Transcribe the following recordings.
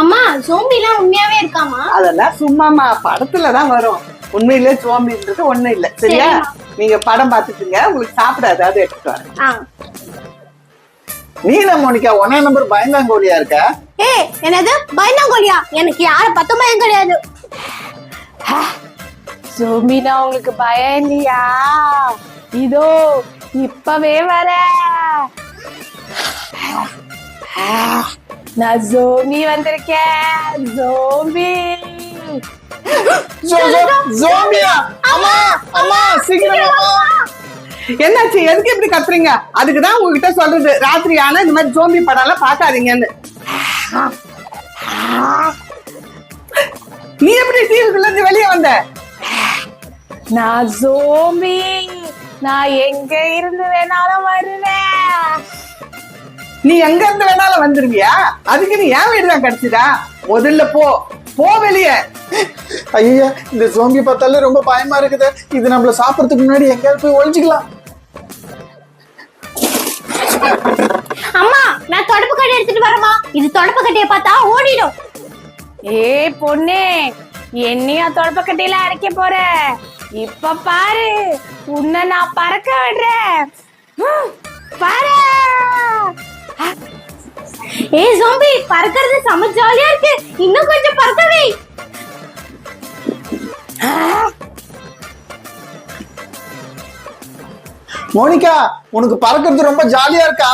அம்மா ஜோம்பிலாம் உண்மையாவே இருக்காமா? அதெல்லாம் சும்மாமா படத்துல தான் வரும். உண்மையிலே சோம்பின்றது ஒண்ணும் இல்ல. சரியா. நீங்க படம் பார்த்துட்டுங்க உங்களுக்கு சாப்பிட ஏதாவது எடுத்துட்டு வரேன் நீல மோனிகா ஒன்னா நம்பர் பயந்தாங்கோலியா இருக்க? ஏய் என்னது? பயந்தாங்கோலியா எனக்கு யார பத்த பயம் கிடையாது. ஜோம்பினா உங்களுக்கு பயம் இல்லையா? இதோ இப்பவே வர நான் ஜோம்பி வந்திருக்கேன் ஜோம்பி ஜோ- ஜோ- ஜோம்பியா அம்மா அம்மா சீக்கிரம். என்னாச்சு? எதுக்கு இப்படி கத்துறீங்க? அதுக்கு தான் உங்ககிட்ட சொல்றது. ராத்திரி ஆனா இந்த மாதிரி ஜோம்பி படம் எல்லாம் பார்க்காதீங்கன்னு. நீ எப்படி டிவிக்குள்ள இருந்து வெளியே வந்த? நான் ஜோம்பி நான் எங்க இருந்து வேணாலும் வருவேன். நீ எங்க இருந்து வேணாலும் வந்துருவியா? அதுக்கு நீ ஏன் வீடு தான் கிடைச்சதா முதல்ல போ. போ வெளியே. ஐயா இந்த ஜோம்பி பார்த்தாலே ரொம்ப பயமா இருக்குது. இது நம்மள சாப்பிடறதுக்கு முன்னாடி எங்கேயாவது போய் ஒளிஞ்சுக்கலாம் அம்மா நான் தொடப்பு கட்டை எடுத்துட்டு வரமா இது தொடப்பு கட்டையை பார்த்தா ஓடிடும். ஏ பொண்ணு என்னையா தொடப்பக்கட்டையில அரைக்க போற? இப்ப பாரு உன்னை நான் பறக்க விடுறேன். பாரு! ஏய் ஜோம்பி பறக்கிறது செம ஜாலியா இருக்கு. இன்னும் கொஞ்சம் பறக்கவே மோனிகா உனக்கு பறக்கிறது ரொம்ப ஜாலியா இருக்கா?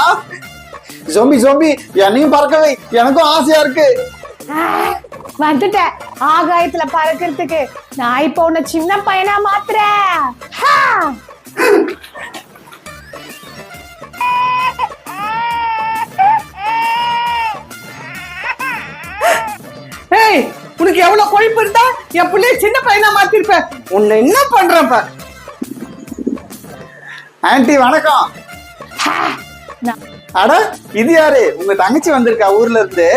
ஜோம்பி ஜோம்பி என்னையும் பறக்கவை எனக்கும் ஆசையா இருக்கு. வந்துட்டேன் ஆகாயத்துல பறக்கிறதுக்கு. நான் இப்ப உன்னை சின்ன பையனா மாத்துறேன். உனக்கு எவ்வளவு கொழுப்பு இருந்தா என் பிள்ளைய சின்ன பையனா மாத்திருப்ப. உன்னை என்ன பண்றப்ப ஆன்ட்டி வணக்கம். அட இது யாரு? உங்க தங்கச்சி வந்திருக்கா ஊர்ல இருந்து.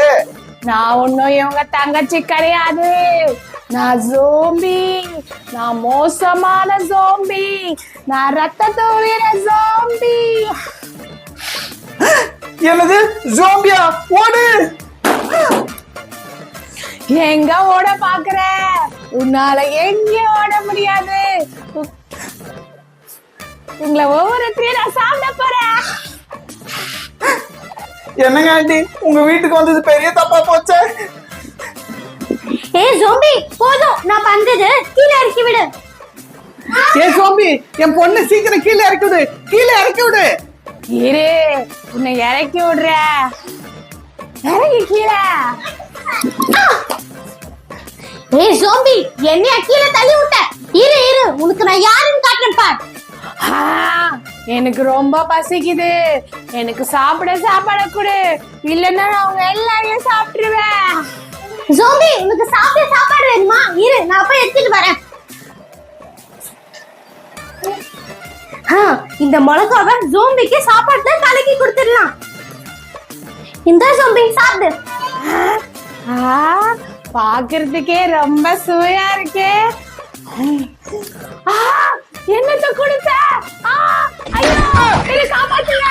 நான் ஒன்னும் இவங்க தங்கச்சி கிடையாது. நான் ஜோம்பி நான் மோசமான ஜோம்பி நான் ரத்த தூவிர ஜோம்பி என்னது? ஜோம்பியா ஓடு. எங்க ஓட பாக்குற? உன்னால எங்கேயும் ஓட முடியாது? உங்களை ஒவ்வொருத்தையும் நான் சாப்பிட போறேன். என்னங்க ஆன்ட்டி உங்க வீட்டுக்கு வந்தது பெரிய தப்பா போச்சே. ஏய் ஜோம்பி போதும். நான் பண்றது. கீழே இறக்கி விடு. ஏ சோம்பி என் பொண்ணு சீக்கிரம் கீழே இறக்கி விடு. கீழே இறக்கி விடு. இரு உன்னை இறக்கி விடுற இறங்கி கீழே. ஏய் ஜோம்பி என்னைய கீழே தள்ளி விட்ட? இரு இரு உனக்கு நான் யாருன்னு காட்டுறேன் பார். ஆ, எனக்கு ரொம்ப பசிக்குது. எனக்கு சாப்பிட சாப்பாடு கொடு. இல்லைன்னா நான் அவங்க எல்லாரையும் சாப்பிட்டுருவேன். ஜோம்பி உனக்கு சாப்பிட சாப்பாடு வேணுமா? இரு நான் போய் எடுத்துட்டு வரேன். இந்த மிளகாவை ஜோம்பிக்கு சாப்பாடு கலக்கி கொடுத்துடலாம். இந்த ஜோம்பி சாப்பிடு. ஆ, பாக்குறதுக்கே ரொம்ப சுவையா இருக்கே. ஆ, என்னத்த கொடுத்த? ஐயோ காப்பாத்துங்க.